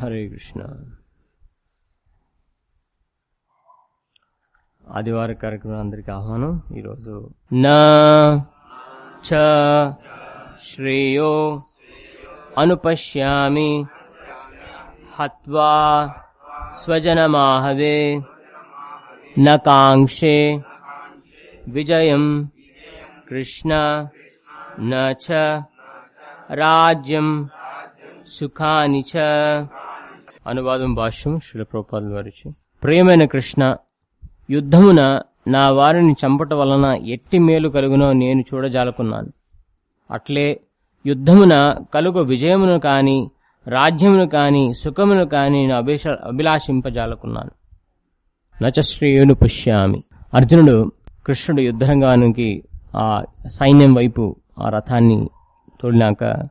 హరే కృష్ణ ఆదివార కార్యక్రమం అందరికి ఆహ్వానం ఈరోజు నా చ శ్రేయో అనుపశ్యామి హత్వా స్వజనమాహవే న కాంక్షే విజయం కృష్ణ న చ రాజ్యం సుఖాని చ. అనువాదం భాష్యం శిలప్రపాదుల వారిచి ప్రియమైన కృష్ణ యుద్ధమున నా వారిని చంపట వలన ఎట్టి మేలు కలుగునో నేను చూడజాలకున్నాను. అట్లే యుద్ధమున కలుగు విజయమును కాని రాజ్యమును కాని సుఖమును కాని నేను అభిష అభిలాషింపజాలకున్నాను. నచశ్రేయును పుష్యామి. అర్జునుడు కృష్ణుడు యుద్ధరంగానికి ఆ సైన్యం వైపు ఆ రథాన్ని తోడినాక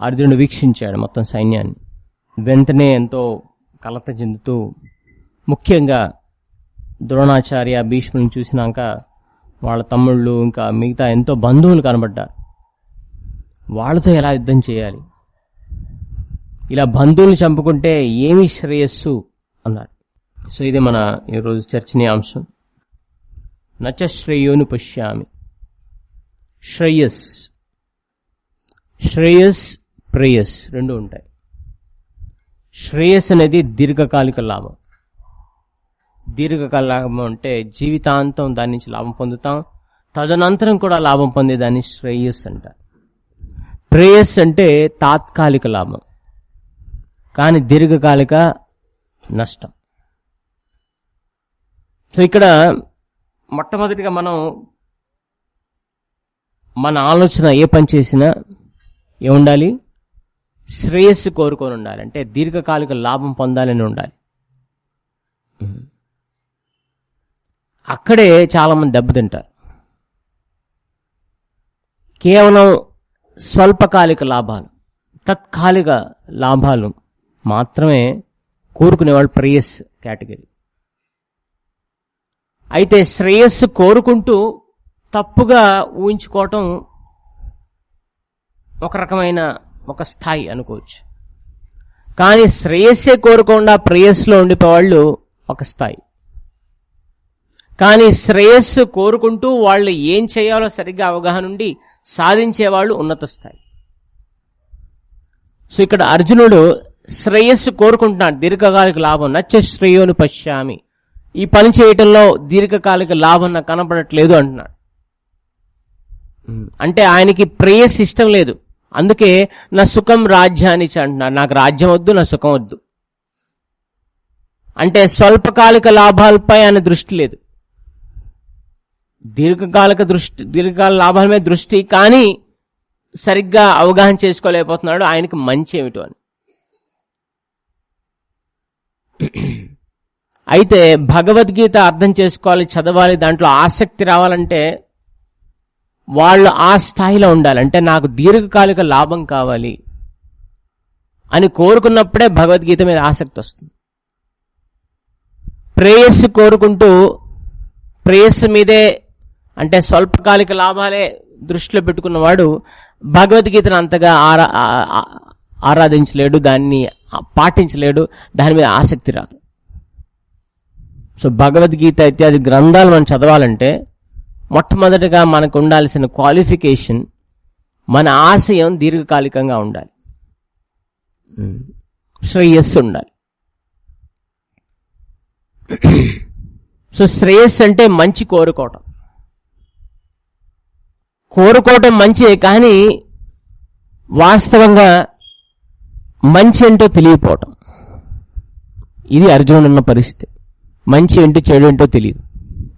అర్జునుడు వీక్షించాడు మొత్తం సైన్యాన్ని. వెంటనే ఎంతో కలత చెందుతూ ముఖ్యంగా ద్రోణాచార్య భీష్ముని చూసినాక వాళ్ళ తమ్ముళ్ళు ఇంకా మిగతా ఎంతో బంధువులు కనబడ్డారు. వాళ్ళతో ఎలా యుద్ధం చేయాలి? ఇలా బంధువులు చంపుకుంటే ఏమి శ్రేయస్సు? అన్నారు సో ఇది మన ఈరోజు చర్చనీయాంశం నచ శ్రేయోను పశ్యామి. శ్రేయస్. శ్రేయస్ ప్రేయస్ రెండు ఉంటాయి. శ్రేయస్ అనేది దీర్ఘకాలిక లాభం. దీర్ఘకాల లాభం అంటే జీవితాంతం దాని నుంచి లాభం పొందుతాం. తదనంతరం కూడా లాభం పొందేదాన్ని శ్రేయస్ అంటారు ప్రేయస్ అంటే తాత్కాలిక లాభం. కానీ దీర్ఘకాలిక నష్టం. సో ఇక్కడ మొట్టమొదటిగా మనం మన ఆలోచన ఏ పని చేసినా ఏముండాలి? శ్రేయస్సు కోరుకొని ఉండాలి. అంటే దీర్ఘకాలిక లాభం పొందాలని ఉండాలి. అక్కడే చాలామంది దెబ్బతింటారు. కేవలం స్వల్పకాలిక లాభాలు తత్కాలిక లాభాలు మాత్రమే కోరుకునేవాళ్ళు ప్రేయస్ కేటగిరీ. అయితే శ్రేయస్సు కోరుకుంటూ తప్పుగా ఊహించుకోవటం ఒక రకమైన ఒక స్థాయి అనుకోవచ్చు. కానీ శ్రేయస్సే కోరకుండా ప్రేయస్సులో ఉండిపోవాళ్ళు ఒక స్థాయి. కానీ శ్రేయస్సు కోరుకుంటూ వాళ్ళు ఏం చేయాలో సరిగ్గా అవగాహన ఉండి సాధించేవాళ్ళు ఉన్నత స్థాయి. సో ఇక్కడ అర్జునుడు శ్రేయస్సు కోరుకుంటున్నాడు దీర్ఘకాలిక లాభం నచ్చ శ్రేయోను పశ్యామి. ఈ పని చేయటంలో దీర్ఘకాలిక లాభం నాకు కనపడట్లేదు అంటున్నాడు. అంటే ఆయనకి ప్రేయస్ ఇష్టం లేదు. అందుకే నా సుఖం రాజ్యాన్ని అంటున్నాడు నాకు రాజ్యం వద్దు నా సుఖం వద్దు. అంటే స్వల్పకాలిక లాభాలపై ఆయన దృష్టి లేదు. దీర్ఘకాలిక దృష్టి దీర్ఘకాల లాభాల మీద దృష్టి కానీ సరిగ్గా అవగాహన చేసుకోలేకపోతున్నాడు. ఆయనకి మంచి ఏమిటో అని. అయితే భగవద్గీత అర్థం చేసుకోవాలి చదవాలి దాంట్లో ఆసక్తి రావాలంటే వాళ్ళు ఆ స్థాయిలో ఉండాలి. అంటే నాకు దీర్ఘకాలిక లాభం కావాలి అని కోరుకున్నప్పుడే భగవద్గీత మీద ఆసక్తి వస్తుంది. ప్రేయస్సు కోరుకుంటూ ప్రేయస్సు మీదే అంటే స్వల్పకాలిక లాభాలే దృష్టిలో పెట్టుకున్నవాడు భగవద్గీతను అంతగా ఆరా ఆరాధించలేడు దాన్ని పాటించలేడు దాని మీద ఆసక్తి రాదు. సో భగవద్గీత ఇత్యాది గ్రంథాలు మనం చదవాలంటే మొట్టమొదటిగా మనకు ఉండాల్సిన క్వాలిఫికేషన్ మన ఆశయం దీర్ఘకాలికంగా ఉండాలి. శ్రేయస్సు ఉండాలి. సో శ్రేయస్సు అంటే మంచి కోరుకోవటం. కోరుకోవటం మంచిదే కానీ వాస్తవంగా మంచి ఏంటో తెలియపోవటం. ఇది అర్జునుడు ఉన్న పరిస్థితి. మంచి ఏంటో చెడు ఏంటో తెలియదు.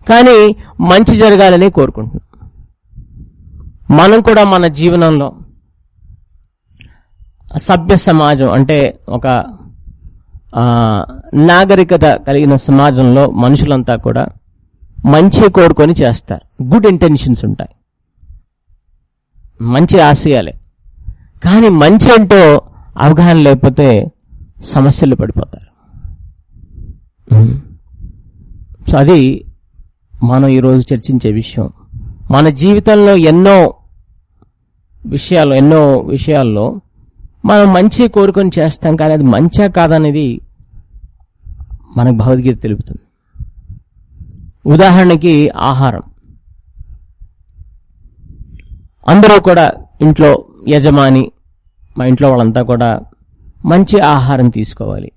కానీ మంచి జరగాలని కోరుకుంటున్నాం. మనం కూడా మన జీవనంలో సభ్య సమాజం అంటే ఒక నాగరికత కలిగిన సమాజంలో మనుషులంతా కూడా మంచి కోరుకొని చేస్తారు. గుడ్ ఇంటెన్షన్స్ ఉంటాయి. మంచి ఆశయాలే. కానీ మంచి అంటూ అవగాహన లేకపోతే సమస్యలు పడిపోతారు. సో అది మనం ఈరోజు చర్చించే విషయం. మన జీవితంలో ఎన్నో విషయాలు ఎన్నో విషయాల్లో మనం మంచి కోరుకొని చేస్తాం కానీ అది మంచా కాదనేది మనకు భగవద్గీత తెలుపుతుంది. ఉదాహరణకి ఆహారం. అందరూ కూడా ఇంట్లో యజమాని మా ఇంట్లో వాళ్ళంతా కూడా మంచి ఆహారం తీసుకోవాలి.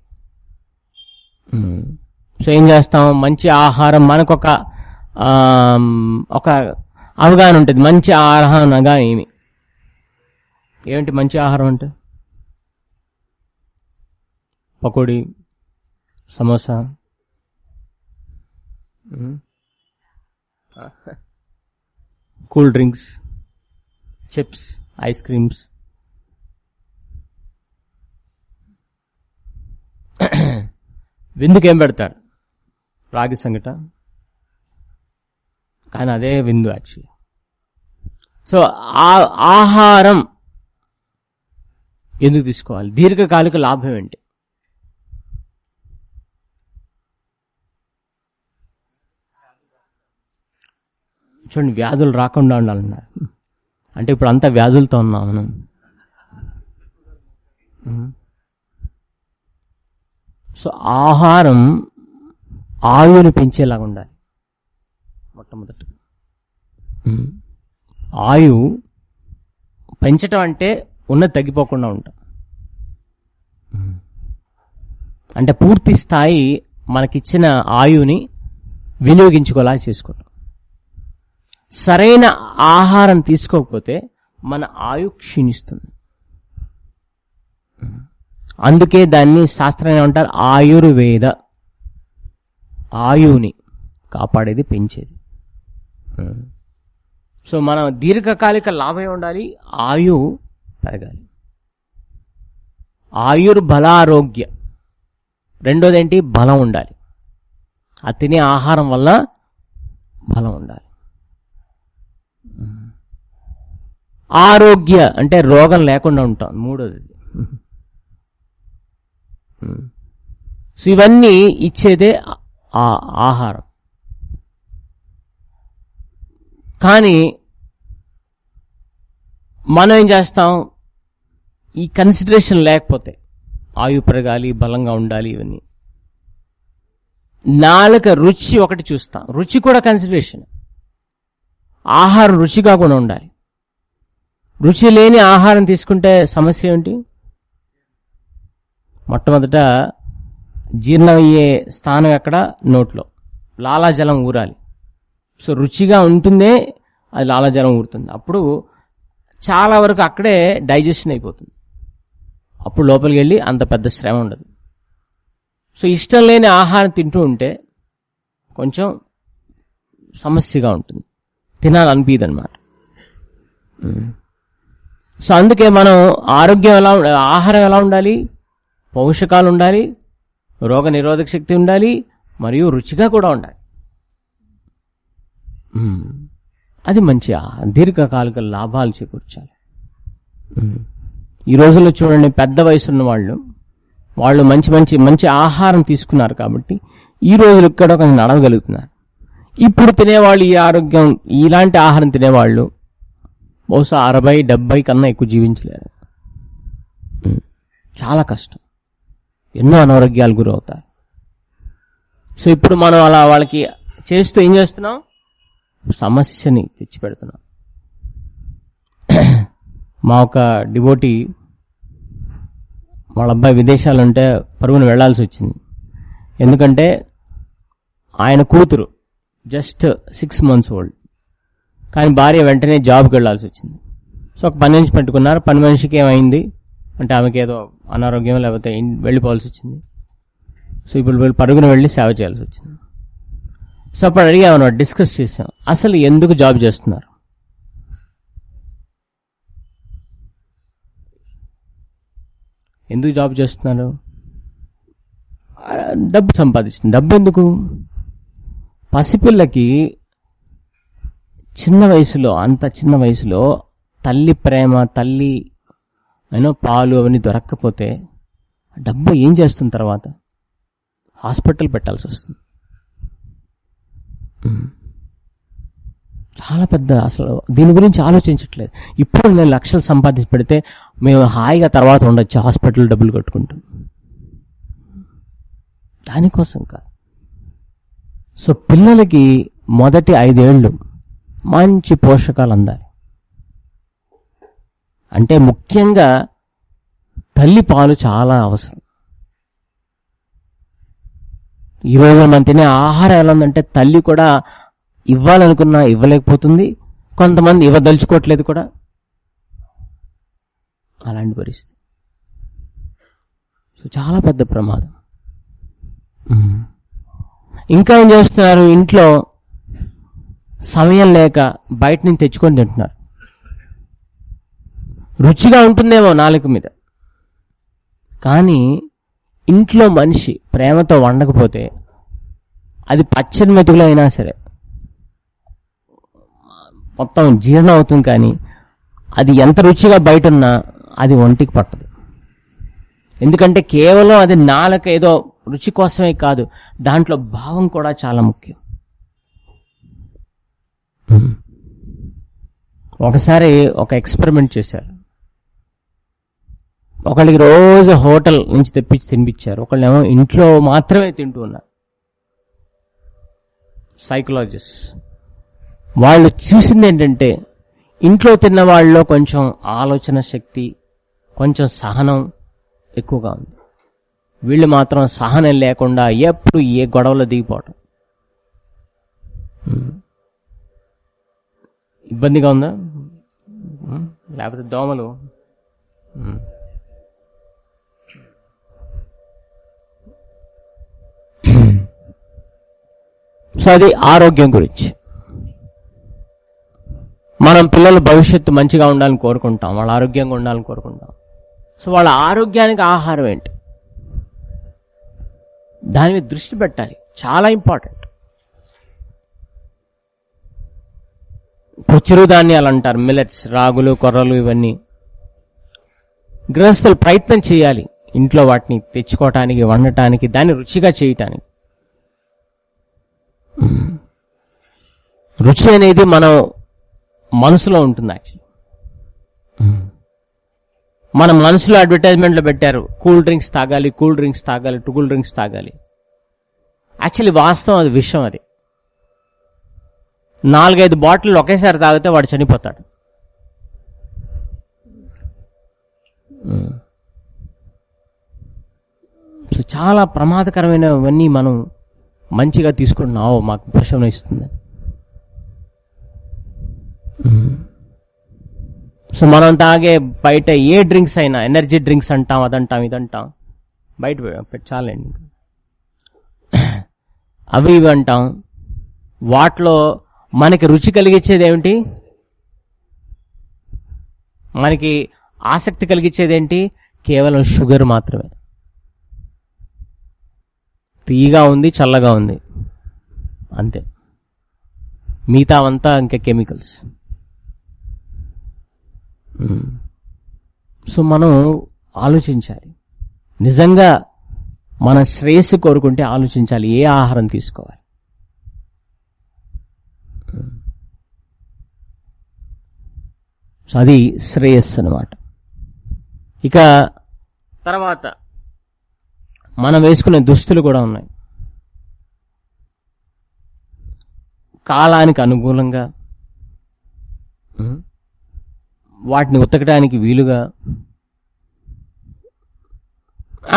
సో ఏం చేస్తాం? మంచి ఆహారం మనకొక ఒక అవగాహన ఉంటుంది. మంచి ఆహారం అనగా ఏమి? ఏమిటి మంచి ఆహారం అంటే? Pakodi samosa. Cool drinks chips ice creams. విందుకేం పెడతారు? రాగి సంగట కానీ అదే విందు యాక్చువల్లీ సో ఆ ఆహారం ఎందుకు తీసుకోవాలి? దీర్ఘకాలిక లాభం ఏంటి? చూడండి వ్యాధులు రాకుండా ఉండాలన్నారు. అంటే ఇప్పుడు అంతా వ్యాధులతో ఉన్నాం మనం. సో ఆహారం ఆయువుని పెంచేలాగా ఉండాలి. మొట్టమొదట. ఆయు పెంచటం అంటే ఉన్నది తగ్గిపోకుండా ఉంటాం. అంటే పూర్తి స్థాయి మనకిచ్చిన ఆయువుని వినియోగించుకోలా చేసుకోవడం సరైన ఆహారం తీసుకోకపోతే మన ఆయు క్షీణిస్తుంది. అందుకే దాన్ని శాస్త్రం ఏమంటారు? ఆయుర్వేద. ఆయువుని కాపాడేది పెంచేది. సో మనం దీర్ఘకాలిక లాభం ఉండాలి ఆయు పెరగాలి. ఆయుర్బలారోగ్య. రెండోది ఏంటి బలం ఉండాలి. ఆ తినే ఆహారం వల్ల బలం ఉండాలి. ఆరోగ్య అంటే రోగం లేకుండా ఉంటాం. మూడోది. సో ఇవన్నీ ఇచ్చేదే ఆ ఆహారం. కానీ మనం ఏం చేస్తాం? ఈ కన్సిడరేషన్ లేకపోతే ఆయు పెరగాలి బలంగా ఉండాలి ఇవన్నీ. నాలుక రుచి ఒకటి చూస్తాం. రుచి కూడా కన్సిడరేషన్ ఆహారం రుచిగా కూడా ఉండాలి. రుచి లేని ఆహారం తీసుకుంటే సమస్య ఏంటి మొట్టమొదట జీర్ణమయ్యే స్థానం ఎక్కడ? నోట్లో. లాలాజలం ఊరాలి. సో రుచిగా ఉంటుందే అది లాలాజలం ఊరుతుంది. అప్పుడు చాలా వరకు అక్కడే డైజెషన్ అయిపోతుంది. అప్పుడు లోపలికి వెళ్ళి అంత పెద్ద శ్రమ ఉండదు. సో ఇష్టం లేని ఆహారం తింటూ ఉంటే కొంచెం సమస్యగా ఉంటుంది. తినాలనిపించదు అనమాట సో అందుకే మనం ఆరోగ్యం ఎలా ఆహారం ఎలా ఉండాలి? పోషకాలు ఉండాలి రోగ నిరోధక శక్తి ఉండాలి మరియు రుచిగా కూడా ఉండాలి. అది మంచి దీర్ఘకాలిక లాభాలు చేకూర్చాలి. మ్మ్. ఈ రోజుల్లో చూడండి పెద్ద వయసు ఉన్న వాళ్ళు వాళ్ళు మంచి మంచి మంచి ఆహారం తీసుకున్నారు కాబట్టి ఈ రోజులు ఇక్కడ ఒక నడవగలుగుతున్నారు ఇప్పుడు తినేవాళ్ళు ఈ ఆరోగ్యం ఇలాంటి ఆహారం తినేవాళ్ళు బహుశా అరవై డెబ్బై కన్నా ఎక్కువ జీవించలేరు. ఉం. చాలా కష్టం. ఎన్నో అనారోగ్యాలు గురవుతారు. సో ఇప్పుడు మనం అలా వాళ్ళకి చేస్తూ ఏం చేస్తున్నాం? సమస్యని తెచ్చిపెడుతున్నాం. మా ఒక డివోటి వాళ్ళ అబ్బాయి విదేశాలు ఉంటే పరుగున వెళ్ళాల్సి వచ్చింది. ఎందుకంటే ఆయన కూతురు జస్ట్ సిక్స్ మంత్స్ ఓల్డ్. కానీ భార్య వెంటనే జాబ్కి వెళ్ళాల్సి వచ్చింది. సో ఒక పని మనిషి పెట్టుకున్నారు. పని మనిషికి ఏమైంది? అంటే ఆమెకి ఏదో అనారోగ్యం లేకపోతే వెళ్ళిపోవాల్సి వచ్చింది. సో ఇప్పుడు వీళ్ళు పరుగున వెళ్ళి సేవ చేయాల్సి వచ్చింది. సో అప్పుడు అడిగామన్నమాట డిస్కస్ చేసాం అసలు ఎందుకు జాబ్ చేస్తున్నారు? ఎందుకు జాబ్ చేస్తున్నారు? డబ్బు సంపాదిస్తుంది డబ్బు ఎందుకు? పసిపిల్లకి చిన్న వయసులో అంత చిన్న వయసులో తల్లి ప్రేమ తల్లి అయినో పాలు అవన్నీ దొరక్కపోతే డబ్బు ఏం చేస్తుంది తర్వాత? హాస్పిటల్ పెట్టాల్సి వస్తుంది. చాలా పెద్ద అసలు దీని గురించి ఆలోచించట్లేదు. ఇప్పుడు నేను లక్షలు సంపాదించి పెడితే మేము హాయిగా తర్వాత ఉండొచ్చు హాస్పిటల్ డబ్బులు కట్టుకుంటాం. దానికోసం కాదు. సో పిల్లలకి మొదటి ఐదేళ్ళు మంచి పోషకాలు అందాలి. అంటే ముఖ్యంగా తల్లి పాలు చాలా అవసరం. ఈ రోజు మనం తినే ఆహారం ఎలా ఉందంటే తల్లి కూడా ఇవ్వాలనుకున్నా ఇవ్వలేకపోతుంది. కొంతమంది ఇవ్వదలుచుకోవట్లేదు కూడా. అలాంటి పరిస్థితి. సో చాలా పెద్ద ప్రమాదం. ఇంకా ఏం చేస్తున్నారు? ఇంట్లో సమయం లేక బయట నుంచి తెచ్చుకొని తింటున్నారు. రుచిగా ఉంటుందేమో నాలుక మీద. కానీ ఇంట్లో మనిషి ప్రేమతో వండకపోతే అది పచ్చని మెతుకులు అయినా సరే మొత్తం జీర్ణం అవుతుంది కానీ అది ఎంత రుచిగా బయట ఉన్నా అది ఒంటికి పట్టదు. ఎందుకంటే కేవలం అది నాలుక ఏదో రుచి కోసమే కాదు దాంట్లో భావం కూడా చాలా ముఖ్యం. ఒకసారి ఒక ఎక్స్పెరిమెంట్ చేశారు. ఒకళ్ళకి రోజు హోటల్ నుంచి తెప్పించి తినిపించారు. ఒకళ్ళేమో ఇంట్లో మాత్రమే తింటూ ఉన్నారు. సైకలాజిస్ట్ వాళ్ళు చూసింది ఏంటంటే ఇంట్లో తిన్న వాళ్ళలో కొంచెం ఆలోచన శక్తి కొంచెం సహనం ఎక్కువగా ఉంది. వీళ్ళు మాత్రం సహనం లేకుండా ఎప్పుడు ఏ గొడవలో దిగిపోవటం. ఇబ్బందిగా ఉందా? లేకపోతే దోమలు? సో అది ఆరోగ్యం గురించి. మనం పిల్లల భవిష్యత్తు మంచిగా ఉండాలని కోరుకుంటాం వాళ్ళ ఆరోగ్యంగా ఉండాలని కోరుకుంటాం. సో వాళ్ళ ఆరోగ్యానికి ఆహారం ఏంటి? దాని మీద దృష్టి పెట్టాలి. చాలా ఇంపార్టెంట్. ఇప్పుడు చిరుధాన్యాలు అంటారు మిలెట్స్ రాగులు కొర్రలు ఇవన్నీ. గృహస్థులు ప్రయత్నం చేయాలి. ఇంట్లో వాటిని తెచ్చుకోవటానికి వండటానికి దాన్ని రుచిగా చేయటానికి. రుచి అనేది మనం మనసులో ఉంటుంది యాక్చువల్లీ మన మనసులో అడ్వర్టైజ్మెంట్లో పెట్టారు కూల్ డ్రింక్స్ తాగాలి కూల్ డ్రింక్స్ తాగాలి టు కూల్ డ్రింక్స్ తాగాలి. యాక్చువల్లీ వాస్తవం అది విషయం అది. నాలుగైదు బాటిల్ ఒకేసారి తాగితే వాడు చనిపోతాడు. సో చాలా ప్రమాదకరమైనవన్నీ మనం మంచిగా తీసుకుంటున్నావు మాకు ప్రశమనం ఇస్తుంది. సో మనం తాగే బయట ఏ డ్రింక్స్ అయినా ఎనర్జీ డ్రింక్స్ అంటాం అదంటాం ఇదంటాం బయట పె- పెట్టాలండి అవి ఇవి అంటాం. వాటిలో మనకి రుచి కలిగించేది ఏమిటి? మనకి ఆసక్తి కలిగించేది ఏంటి? కేవలం షుగర్ మాత్రమే. తీగా ఉంది చల్లగా ఉంది. అంతే. మిగతావంతా ఇంకా కెమికల్స్. సో మనం ఆలోచించాలి. నిజంగా మన శ్రేయస్సు కోరుకుంటే ఆలోచించాలి ఏ ఆహారం తీసుకోవాలి. సో అది శ్రేయస్సు అనమాట ఇక తర్వాత మనం వేసుకునే దుస్తులు కూడా ఉన్నాయి. కాలానికి అనుకూలంగా వాటిని ఉతకడానికి వీలుగా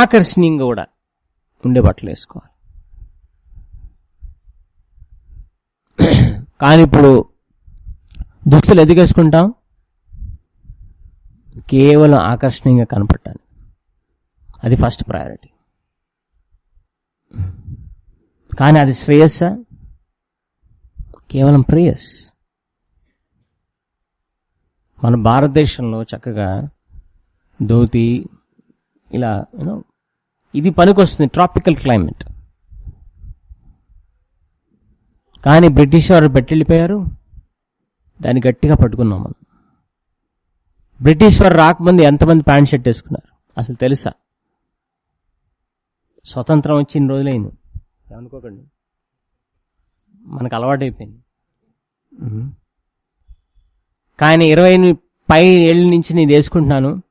ఆకర్షణీయంగా కూడా ఉండే బట్టలు వేసుకోవాలి. కానీ ఇప్పుడు దుస్తులు ఎందుకు వేసుకుంటాం? కేవలం ఆకర్షణీయంగా కనపడటానికి. అది ఫస్ట్ ప్రయారిటీ కానీ అది శ్రేయస్స? కేవలం ప్రేయస్. మన భారతదేశంలో చక్కగా ధోతి ఇలా యూనో ఇది పనికొస్తుంది ట్రాపికల్ క్లైమేట్ కానీ బ్రిటిష్ వారు పెట్టెళ్ళిపోయారు దాన్ని గట్టిగా పట్టుకున్నాం మనం. బ్రిటిష్ వారు రాకముందు ఎంతమంది ప్యాంట్ షర్ట్ వేసుకున్నారు? అసలు తెలుసా? స్వతంత్రం వచ్చి ఇన్ని రోజులైంది. ఏమనుకోకండి. మనకు అలవాటైపోయింది ఉహు. కానీ ఇరవై పై ఏళ్ళ నుంచి నేను వేసుకుంటున్నాను.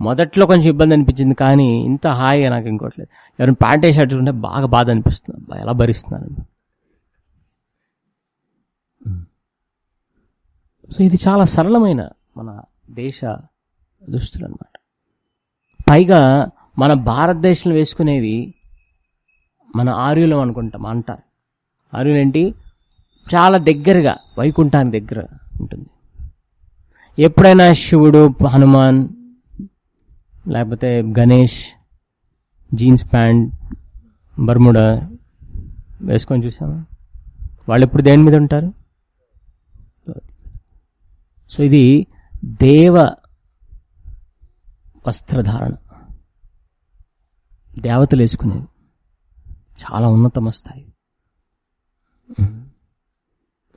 మొదట్లో కొంచెం ఇబ్బంది అనిపించింది కానీ ఇంత హాయిగా నాకు ఇంకోట్లేదు ఎవరైనా ప్యాంట్ షర్ట్ వేసుకుంటే బాగా బాధ అనిపిస్తుంది. ఎలా భరిస్తున్నాను సో ఇది చాలా సరళమైన మన దేశ దుస్తులు అనమాట పైగా మన భారతదేశంలో వేసుకునేవి మన ఆర్యులం అనుకుంటాం అంటారు. ఆర్యులు ఏంటి చాలా దగ్గరగా వైకుంఠానికి దగ్గర ఉంటుంది. ఎప్పుడైనా శివుడు హనుమాన్ లేకపోతే గణేష్ జీన్స్ ప్యాంట్ బర్ముడా వేసుకొని చూసామా? వాళ్ళు ఎప్పుడు దేని మీద ఉంటారు? సో ఇది దేవ వస్త్రధారణ. దేవతలు వేసుకునేది చాలా ఉన్నతమ స్థాయి.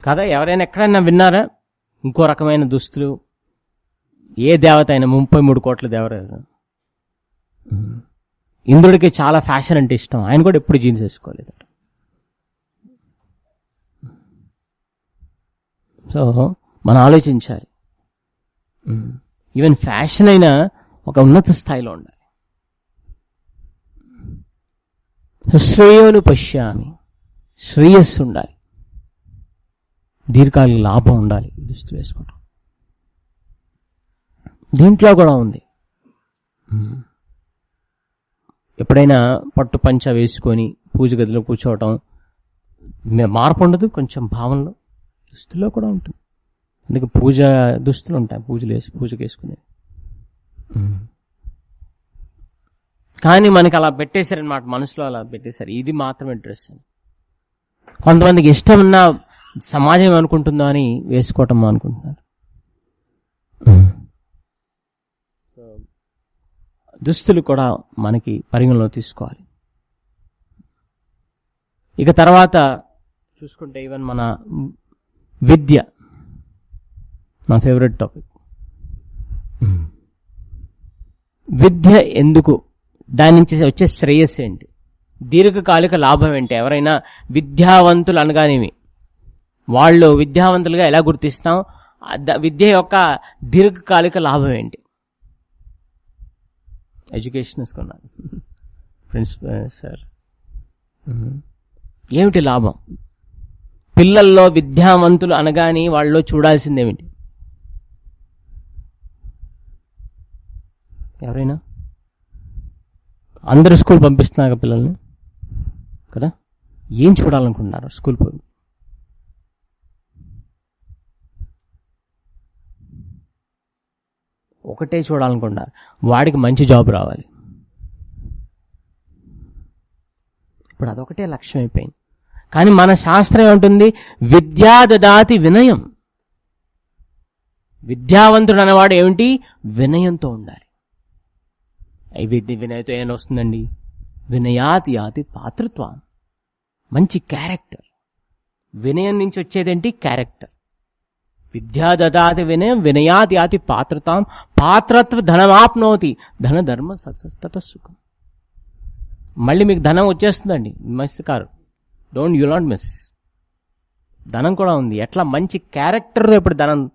కదా ఎవరైనా ఎక్కడైనా విన్నారా? ఇంకో రకమైన దుస్తులు. ఏ దేవత అయినా ముప్పై మూడు కోట్ల దేవత. ఇంద్రుడికి చాలా ఫ్యాషన్ అంటే ఇష్టం. ఆయన కూడా ఎప్పుడు జీన్స్ వేసుకోలేదు. సో మనం ఆలోచించాలి. ఈవెన్ ఫ్యాషన్ అయినా ఒక ఉన్నత స్థాయిలో ఉండాలి సో శ్రేయోను పశ్యామి. శ్రేయస్సు ఉండాలి. దీర్ఘకాలిక లాభం ఉండాలి. దుస్తులు వేసుకోవడం దీంట్లో కూడా ఉంది. ఎప్పుడైనా పట్టు పంచ వేసుకొని పూజ గదిలో కూర్చోవటం మార్పు ఉండదు కొంచెం భావనలో. దుస్తుల్లో కూడా ఉంటుంది. అందుకే పూజ దుస్తులు ఉంటాయి. పూజలు వేసి పూజకు వేసుకునేది కానీ మనకి అలా పెట్టేశారనమాట మనసులో అలా పెట్టేశారు. ఇది మాత్రమే డ్రెస్ అని. కొంతమందికి ఇష్టం ఉన్న సమాజం ఏమనుకుంటుందో అని వేసుకోవటం అనుకుంటున్నారు. దుస్తులు కూడా మనకి పరిగణలో తీసుకోవాలి. ఇక తర్వాత చూసుకుంటే ఈవెన్ మన విద్య నా ఫేవరెట్ టాపిక్. విద్య ఎందుకు దాని నుంచి వచ్చే శ్రేయస్సు ఏంటి? దీర్ఘకాలిక లాభం ఏంటి? ఎవరైనా విద్యావంతులు అనగానేమి? వాళ్ళు విద్యావంతులుగా ఎలా గుర్తిస్తాం? విద్య యొక్క దీర్ఘకాలిక లాభం ఏంటి? ఎడ్యుకేషన్ ఇసుకున్నాను ప్రిన్సిపల్ సార్ ఏమిటి లాభం? పిల్లల్లో విద్యావంతులు అనగానే వాళ్ళలో చూడాల్సింది ఏమిటి ఎవరైనా? అందరూ స్కూల్ పంపిస్తున్నారు పిల్లల్ని? కదా? ఏం చూడాలనుకుంటున్నారు స్కూల్ పోయి ఒకటే చూడాలనుకుంటున్నారు. వాడికి మంచి జాబ్ రావాలి. ఇప్పుడు అదొకటే లక్ష్యం అయిపోయింది. కానీ మన శాస్త్రం ఏమంటుంది? విద్యా దదాతి వినయం. విద్యావంతుడు అనేవాడు ఏమిటి? వినయంతో ఉండాలి. ఈ వినయతో ఏం వస్తుందండి వినయాతి యాతి పాత్రత్వం మంచి క్యారెక్టర్. వినయం నుంచి వచ్చేదేంటి? క్యారెక్టర్. విద్యా దదాతి వినయం వినయాతి యాతి పాత్రతాం పాత్రత్వ ధనమాప్నోతి. ధన ధర్మ తత సుఖం. మళ్ళీ మీకు ధనం వచ్చేస్తుందండి మిస్ కారు. డోంట్ యు నాట్ మిస్ ధనం కూడా ఉంది. ఎట్లా మంచి క్యారెక్టర్తో ఎప్పుడు ధనం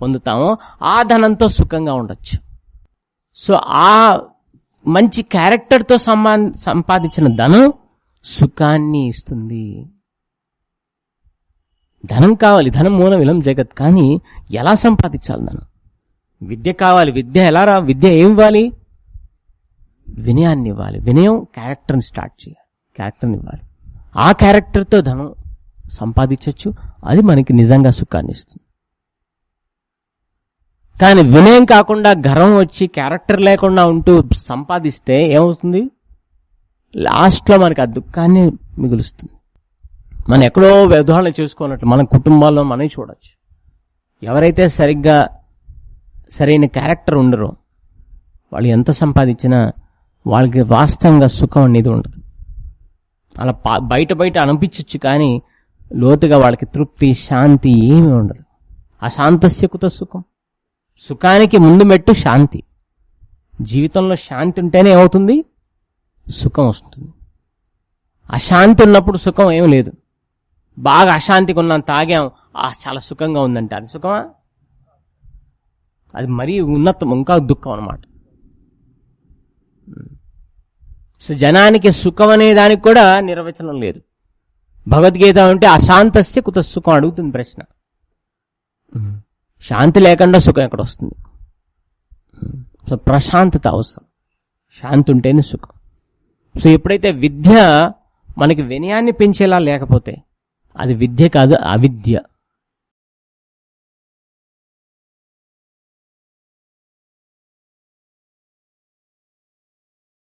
పొందుతామో ఆ ధనంతో సుఖంగా ఉండొచ్చు. సో ఆ మంచి క్యారెక్టర్తో సంబా సంపాదించిన ధనం సుఖాన్ని ఇస్తుంది. ధనం కావాలి ధనం మూలం ఇలం జగత్ కానీ ఎలా సంపాదించాలి ధనం? విద్య కావాలి విద్య ఎలా రా విద్య ఏం ఇవ్వాలి? వినయాన్ని ఇవ్వాలి. వినయం క్యారెక్టర్ని స్టార్ట్ చేయాలి క్యారెక్టర్ని ఇవ్వాలి. ఆ క్యారెక్టర్తో ధనం సంపాదించవచ్చు అది మనకి నిజంగా సుఖాన్ని ఇస్తుంది. కానీ వినయం కాకుండా గర్వం వచ్చి క్యారెక్టర్ లేకుండా ఉంటూ సంపాదిస్తే ఏమవుతుంది? లాస్ట్లో మనకి ఆ దుఃఖాన్ని మిగులుస్తుంది. మనం ఎక్కడో ఉదాహరణ చేసుకున్నట్టు మన కుటుంబాల్లో మనం చూడొచ్చు. ఎవరైతే సరిగ్గా సరైన క్యారెక్టర్ ఉండరో వాళ్ళు ఎంత సంపాదించినా వాళ్ళకి వాస్తవంగా సుఖం అనేది ఉండదు. అలా పా- బయట బయట అనిపించచ్చు కానీ లోతుగా వాళ్ళకి తృప్తి శాంతి ఏమీ ఉండదు. అశాంతస్యకుత సుఖం. సుఖానికి ముందు మెట్టు శాంతి. జీవితంలో శాంతి ఉంటేనే ఏమవుతుంది? సుఖం వస్తుంది. అశాంతి ఉన్నప్పుడు సుఖం ఏం లేదు. బాగా అశాంతిగా ఉన్నాం తాగాం. ఆ చాలా సుఖంగా ఉందంటే. అది సుఖమా? అది మరీ ఉన్నతం ఇంకా దుఃఖం అనమాట సో జనానికి సుఖం అనే దానికి కూడా నిర్వచనం లేదు. భగవద్గీత అంటే అశాంతస్య కుత సుఖం అడుగుతుంది ప్రశ్న. శాంతి లేకుండా సుఖం ఎక్కడ వస్తుంది? సో ప్రశాంతత అవసరం. శాంతి ఉంటేనే సుఖం. సో ఎప్పుడైతే విద్య మనకి వినయాన్ని పెంచేలా లేకపోతే అది విద్య కాదు అవిద్య.